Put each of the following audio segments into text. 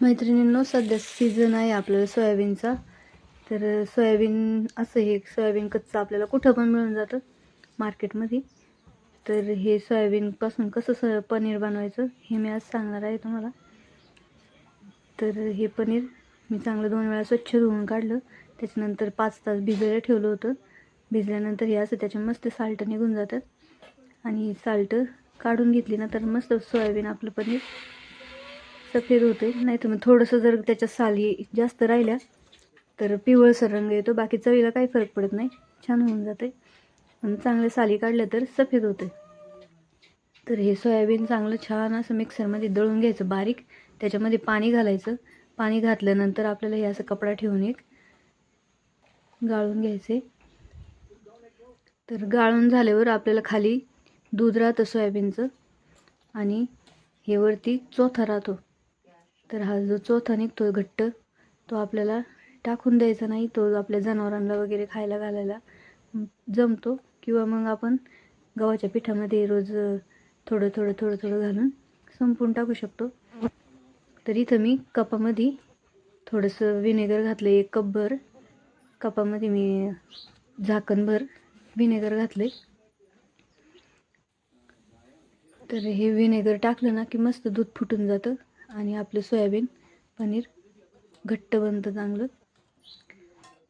मैत्रिणींनो सध्या सीझन आहे आपल्याला सोयाबीनचा. तर सोयाबीन असं हे सोयाबीन कच्चं आपल्याला कुठं पण मिळून जातं मार्केटमध्ये. तर हे सोयाबीनपासून कसं स पनीर बनवायचं हे मी आज सांगणार आहे तुम्हाला. तर हे पनीर मी चांगलं दोन वेळा स्वच्छ धुवून काढलं. त्याच्यानंतर पाच तास भिजायला ठेवलं होतं. भिजल्यानंतर हे असं त्याच्या मस्त साल्ट निघून जातात आणि साल्ट काढून घेतली ना तर मस्त सोयाबीन आपलं पनीर सफेद होते. नाही तर मग थोडंसं जर त्याच्या साली जास्त राहिल्या तर पिवळसर रंग येतो. बाकी चवीला काही फरक पडत नाही. छान होऊन जाते. आणि चांगले साली काढल्या तर सफेद होते. तर हे सोयाबीन चांगलं छान असं मिक्सरमध्ये दळून घ्यायचं बारीक. त्याच्यामध्ये पाणी घालायचं. पाणी घातल्यानंतर आपल्याला हे असं कपडा ठेवून एक गाळून घ्यायचे. तर गाळून झाल्यावर आपल्याला खाली दूध राहतं सोयाबीनचं. आणि हे वरती चोथा राहतो. तर हा जो चोथा निघतो घट्ट तो आपल्याला टाकून द्यायचा नाही तो आपल्या जनावरांना वगैरे खायला घालायला जमतो किंवा मग आपण गव्हाच्या पिठामध्ये रोज थोडं थोडं थोडं थोडं घालून संपून टाकू शकतो. तर इथं मी कपामध्ये थोडंसं विनेगर घातलं एक कपभर कपामध्ये मी झाकणभर विनेगर घातले तर हे विनेगर टाकलं ना की मस्त दूध फुटून जातं. आणि आपलं सोयाबीन पनीर घट्ट बनतं चांगलं.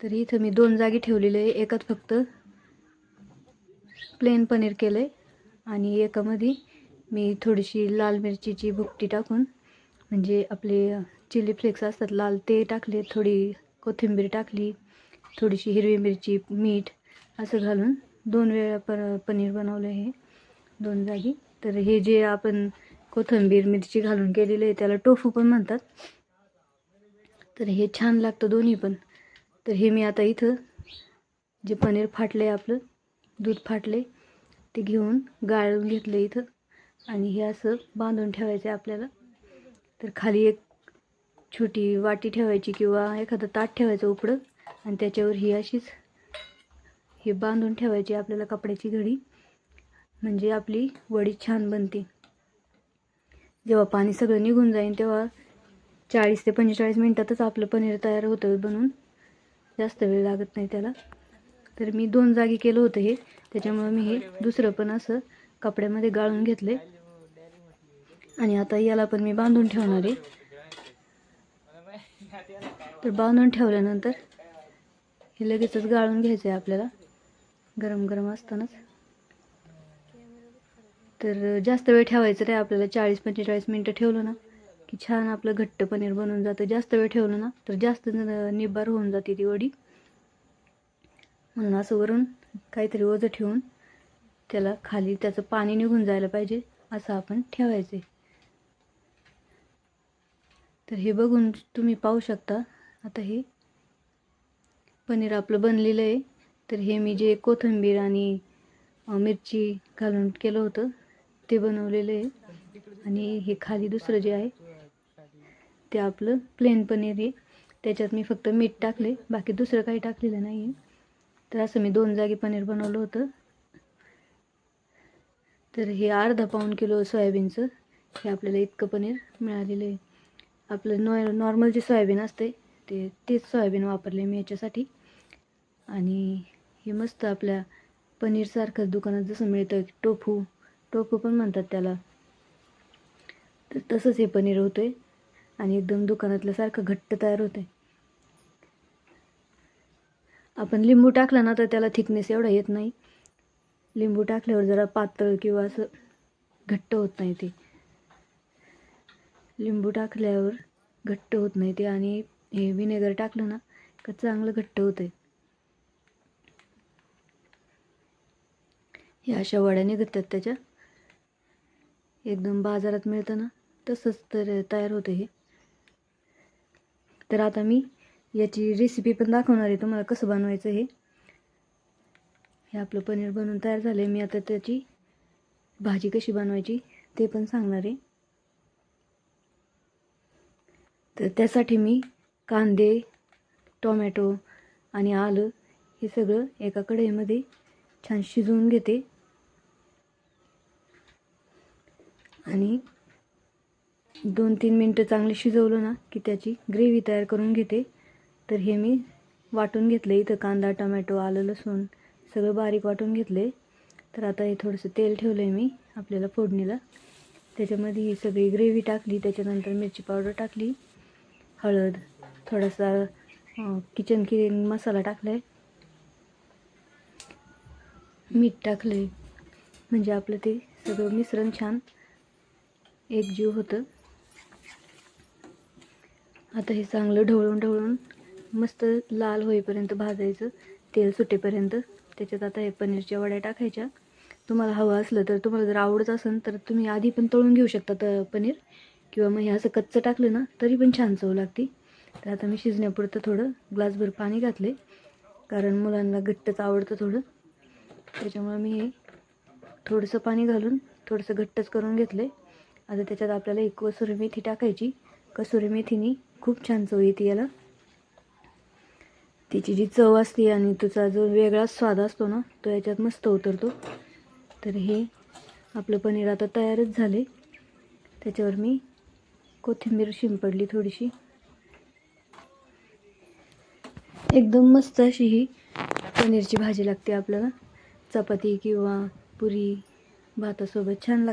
तर इथं मी दोन जागी ठेवलेले आहे. एकात फक्त प्लेन पनीर केलं आहे आणि एकामध्ये मी थोडीशी लाल मिरचीची भुकटी टाकून म्हणजे आपले चिली फ्लेक्स असतात लाल ते टाकले थोडी कोथिंबीर टाकली थोडीशी हिरवी मिरची मीठ असं घालून दोन वेळा पर पनीर बनवलं आहे. दोन जागी. तर हे जे आपण कोथिंबीर मिरची घालून केलेलं आहे त्याला टोफू पण म्हणतात. तर हे छान लागतं दोन्ही पण. तर हे मी आता इथं जे पनीर फाटलं आहे आपलं दूध फाटले ते घेऊन गाळून घेतलं इथं. आणि हे असं बांधून ठेवायचं आहे आपल्याला. तर खाली एक छोटी वाटी ठेवायची किंवा एखादं ताट ठेवायचं उकडं. आणि त्याच्यावर ही अशीच हे बांधून ठेवायची आपल्याला कपड्याची घडी. म्हणजे आपली वडी छान बनते. जेव्हा पाणी सगळं निघून जाईल तेव्हा चाळीस ते पंचेचाळीस मिनटातच आपलं पनीर तयार होतं बनून. जास्त वेळ लागत नाही त्याला. तर मी दोन जागी केलं होतं हे. त्याच्यामुळं मी हे दुसरं पण असं कपड्यामध्ये गाळून घेतले आणि आता याला पण मी बांधून ठेवणार आहे. तर बांधून ठेवल्यानंतर हे लगेचच गाळून घ्यायचं आहे आपल्याला. गरम गरम असतानाच. तर जास्त वेळ ठेवायचं नाही आपल्याला चाळीस पंचेचाळीस मिनटं ठेवलं ना की छान आपलं घट्ट पनीर बनून जातं. जास्त वेळ ठेवलं ना तर जास्त निब्बार होऊन जाते ती वडी. म्हणून असं वरून काहीतरी ओझं ठेवून त्याला खाली त्याचं पाणी निघून जायला पाहिजे असं आपण ठेवायचे तर हे बघून तुम्ही पाहू शकता आता हे पनीर आपलं बनलेलं आहे. तर हे मी जे कोथिंबीर आणि मिरची घालून केलं होतं ते बनवलेलं आहे. आणि हे खाली दुसरं जे आहे ते आपलं प्लेन पनीर आहे. त्याच्यात मी फक्त मीठ टाकले बाकी दुसरं काही टाकलेलं नाही आहे तर असं मी दोन जागी पनीर बनवलं होतं. तर हे अर्धा पाऊण किलो सोयाबीनचं हे आपल्याला इतकं पनीर मिळालेलं आहे. आपलं नॉ नॉर्मल जे सोयाबीन असते ते तेच सोयाबीन वापरले मी याच्यासाठी. आणि हे मस्त आपल्या पनीरसारखंच दुकानात जसं मिळतं टोफू टोफू पण म्हणतात त्याला. तर तसंच हे पनीर होतं आहे आणि एकदम दुकानातल्यासारखं घट्ट तयार होतं आहे आपण लिंबू टाकला ना तर त्याला थिकनेस एवढा येत नाही. लिंबू टाकल्यावर जरा पातळ किंवा असं घट्ट होत नाही ते. लिंबू टाकल्यावर घट्ट होत नाही ते आणि हे विनेगर टाकलं ना का चांगलं घट्ट होतं आहे ह्या अशा वड्या निघतात त्याच्या. एकदम बाजारात मिळतं ना तसंच तर तयार होतं हे. तर आता मी याची रेसिपी पण दाखवणार आहे तुम्हाला कसं बनवायचं हे. हे आपलं पनीर बनवून तयार झालं आहे मी आता त्याची भाजी कशी बनवायची ते पण सांगणार आहे. तर त्यासाठी मी कांदे टोमॅटो आणि आलं हे सगळं एका कढईमध्ये छान शिजवून घेते. आणि दोन तीन मिनटं चांगले शिजवलं ना की त्याची ग्रेव्ही तयार करून घेते. तर हे मी वाटून घेतलं इथं कांदा टमॅटो आलं लसूण सगळं बारीक वाटून घेतले तर आता हे थोडंसं तेल ठेवलं आहे मी आपल्याला फोडणीला. त्याच्यामध्ये ही सगळी ग्रेव्ही टाकली त्याच्यानंतर मिरची पावडर टाकली हळद थोडासा किचन किचन मसाला टाकला आहे मीठ टाकलं आहे म्हणजे आपलं ते सगळं मिश्रण छान एक जीव होतं. आता हे चांगलं ढवळून ढवळून मस्त लाल होईपर्यंत भाजायचं तेल सुटेपर्यंत. त्याच्यात आता हे पनीरच्या वड्या टाकायच्या. तुम्हाला हवं असलं तर तुम्हाला जर आवडत असेल तर तुम्ही आधी पण तळून घेऊ शकता तर पनीर. किंवा मग हे असं कच्चं टाकलं ना तरी पण छान चव लागते. तर आता मी शिजण्यापुरतं थोडं ग्लासभर पाणी घातले कारण मुलांना घट्टच आवडतं थोडं. त्याच्यामुळं मी हे थोडंसं पाणी घालून थोडंसं घट्टच करून घेतलं आता त्याच्यात आपल्याला एक कसुरी मेथी टाकायची. कसुरी मेथीनी खूप छान चव येते याला. तिची जी चव असते आणि तिचा जो वेगळा स्वाद असतो ना तो याच्यात मस्त उतरतो. तर हे आपलं पनीर आता तयारच झाले. त्याच्यावर मी कोथिंबीर शिंपडली थोडीशी. एकदम मस्त अशी ही पनीरची भाजी लागते आपल्याला. चपाती किंवा पुरी भातासोबत छान लागते.